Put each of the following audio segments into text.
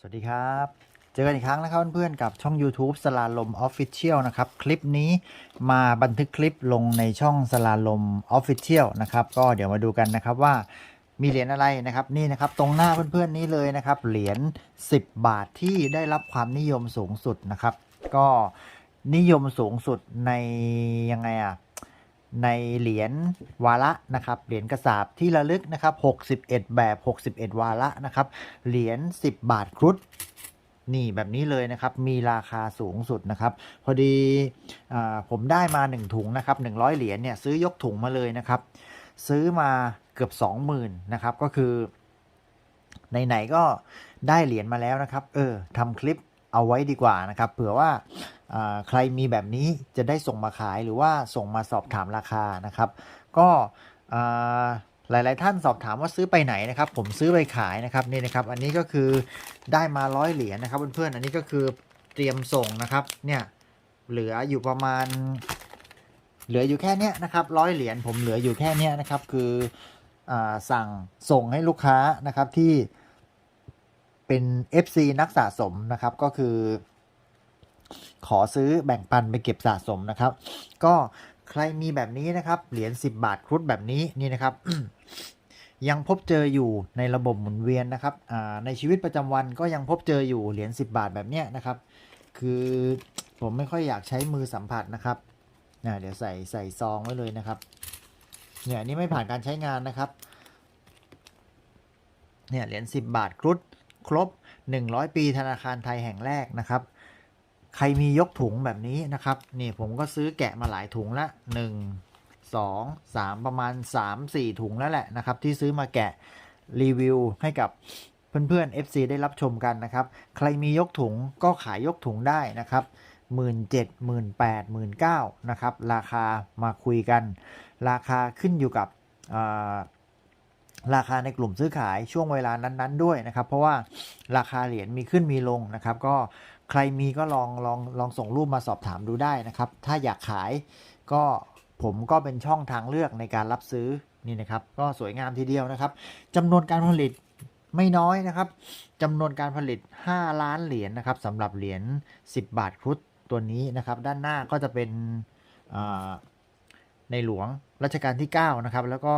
สวัสดีครับ เจอกันอีกครั้งนะครับเพื่อนๆกับช่อง YouTube สลาลม Official นะครับ คลิปนี้มาบันทึกคลิปลงในช่องสลาลม Official นะครับ ก็เดี๋ยวมาดูกันนะครับว่ามีเหรียญอะไรนะครับนี่นะครับตรงหน้าเพื่อนๆนี้เลยนะครับเหรียญ10 บาทที่ได้รับความนิยมสูงสุดนะครับ ก็นิยมสูงสุดในยังไงอะ ในเหรียญวาระนะครับเหรียญกระสาบที่ระลึกนะครับ 61 แบบ 61 วาระนะครับเหรียญ10 บาทครุฑนี่แบบนี้เลยนะครับ มีราคาสูงสุดนะครับ พอดีอผมได้มา 1 ถุงนะครับ 100 เหรียญเนี่ยซื้อยกถุงมาเลยนะครับ ซื้อมาเกือบ 20,000นะครับก็คือไหนๆก็ได้เหรียญมาแล้วนะครับ เออทำคลิป เอาไว้ดีกว่านะครับเผื่อว่าใครมีแบบนี้จะได้ส่งมาขายหรือว่าส่งมาสอบถามราคานะครับ ก็หลาย ๆ ท่านสอบถามว่าซื้อไปไหนนะครับ ผมซื้อไปขายนะครับนี่นะครับ อันนี้ก็คือได้มาร้อยเหรียญนะครับเพื่อนๆอันนี้ก็คือเตรียมส่งนะครับเนี่ยเหลืออยู่ประมาณ เหลืออยู่แค่เนี้ยนะครับร้อยเหรียญผมเหลืออยู่แค่เนี้ยนะครับ คืออสั่งส่งให้ลูกค้านะครับที่ เป็น FC นักสะสมนะครับก็คือ ขอซื้อแบ่งปันไปเก็บสะสมนะครับ ก็ใครมีแบบนี้นะครับเหรียญ10 บาทครุฑแบบนี้นี่นะครับ ยังพบเจออยู่ในระบบหมุนเวียนนะครับในชีวิตประจำวันก็ยังพบเจออยู่เหรียญ10 บาทแบบเนี้ยนะครับ คือผมไม่ค่อยอยากใช้มือสัมผัสนะครับเดี๋ยวใส่ใส่ซองไว้เลยนะครับเนี่ยนนี่ไม่ผ่านการใช้งานนะครับเนี่ยเหรียญ10 บาทครุฑ ครบ 100 ปีธนาคารไทยแห่งแรกนะครับ ใครมียกถุงแบบนี้นะครับนี่ผมก็ซื้อแกะมาหลายถุงละ 1 2 3 ประมาณ 3 4 ถุงแล้วแหละนะครับ ที่ซื้อมาแกะรีวิวให้กับเพื่อนๆ FC ได้รับชมกันนะครับ ใครมียกถุงก็ขายยกถุงได้นะครับ1 7 0 0 0 0 8 0 0 0 9นะครับ ราคามาคุยกัน ราคาขึ้นอยู่กับ ราคาในกลุ่มซื้อขายช่วงเวลานั้นๆด้วยนะครับ เพราะว่าราคาเหรียญมีขึ้นมีลงนะครับ ก็ใครมีก็ลองลองลองส่งรูปมาสอบถามดูได้นะครับ ถ้าอยากขายก็ผมก็เป็นช่องทางเลือกในการรับซื้อนี่นะครับ ก็สวยงามทีเดียวนะครับจำนวนการผลิตไม่น้อยนะครับจำนวนการผลิต 5 ล้านเหรียญนะครับสำหรับเหรียญ10 บาทครุฑตัวนี้นะครับ ด้านหน้าก็จะเป็นในหลวงรัชกาลที่9นะครับแล้วก็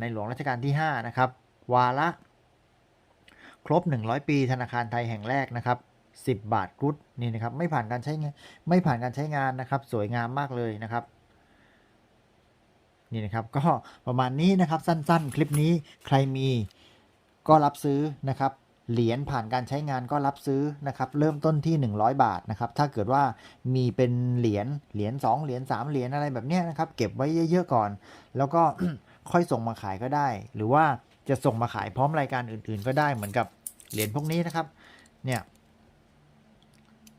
ในหลวงรัชกาลที่ 5 นะครับ วาระครบ 100 ปีธนาคารไทยแห่งแรกนะครับ 10 บาทกุดนี่นะครับไม่ผ่านการใช้งานไม่ผ่านการใช้งานนะครับ สวยงามมากเลยนะครับนี่นะครับก็ประมาณนี้นะครับสั้นๆ คลิปนี้ใครมีก็รับซื้อนะครับเหรียญผ่านการใช้งานก็รับซื้อนะครับ เริ่มต้นที่ 100 บาทนะครับ ถ้าเกิดว่ามีเป็นเหรียญเหรียญ2เหรียญ3เหรียญอะไรแบบนี้นะครับ เก็บไว้เยอะๆก่อน แล้วก็ ค่อยส่งมาขายก็ได้ หรือว่าจะส่งมาขายพร้อมรายการอื่น ๆ ก็ได้เหมือนกับเหรียญพวกนี้นะครับ เนี่ย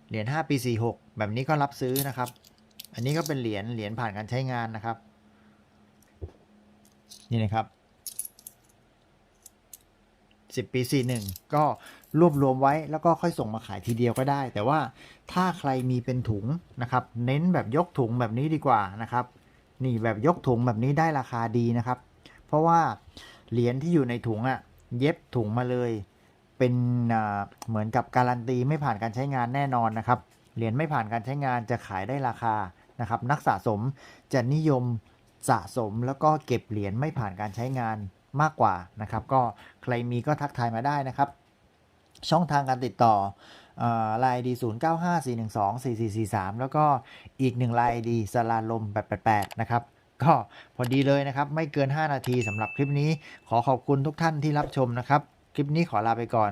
เหรียญ5ปี46 แบบนี้ก็รับซื้อนะครับ อันนี้ก็เป็นเหรียญเหรียญผ่านการใช้งานนะครับ นี่นะครับ 10 ปี 41 ก็รวบรวมไว้แล้วก็ค่อยส่งมาขายทีเดียวก็ได้ แต่ว่าถ้าใครมีเป็นถุงนะครับ เน้นแบบยกถุงแบบนี้ดีกว่านะครับ นี่แบบยกถุงแบบนี้ได้ราคาดีนะครับ เพราะว่าเหรียญที่อยู่ในถุงอะ่ะ เย็บถุงมาเลย เป็นเหมือนกับการันตีไม่ผ่านการใช้งานแน่นอนนะครับ เหรียญไม่ผ่านการใช้งานจะขายได้ราคานะครับ นักสะสมจะนิยมสะสมแล้วก็เก็บเหรียญไม่ผ่านการใช้งานมากกว่านะครับ ก็ใครมีก็ทักทายมาได้นะครับ ช่องทางการติดต่อ ไลน์ดี0 9 5 4 1 2 4 4 4 3แล้วก็อีกหนึ่งลายดีสลาลม888นะครับก็พอดีเลยนะครับ ไม่เกิน 5 นาทีสำหรับคลิปนี้ ขอขอบคุณทุกท่านที่รับชมนะครับ คลิปนี้ขอลาไปก่อน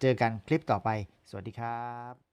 เจอกันคลิปต่อไป สวัสดีครับ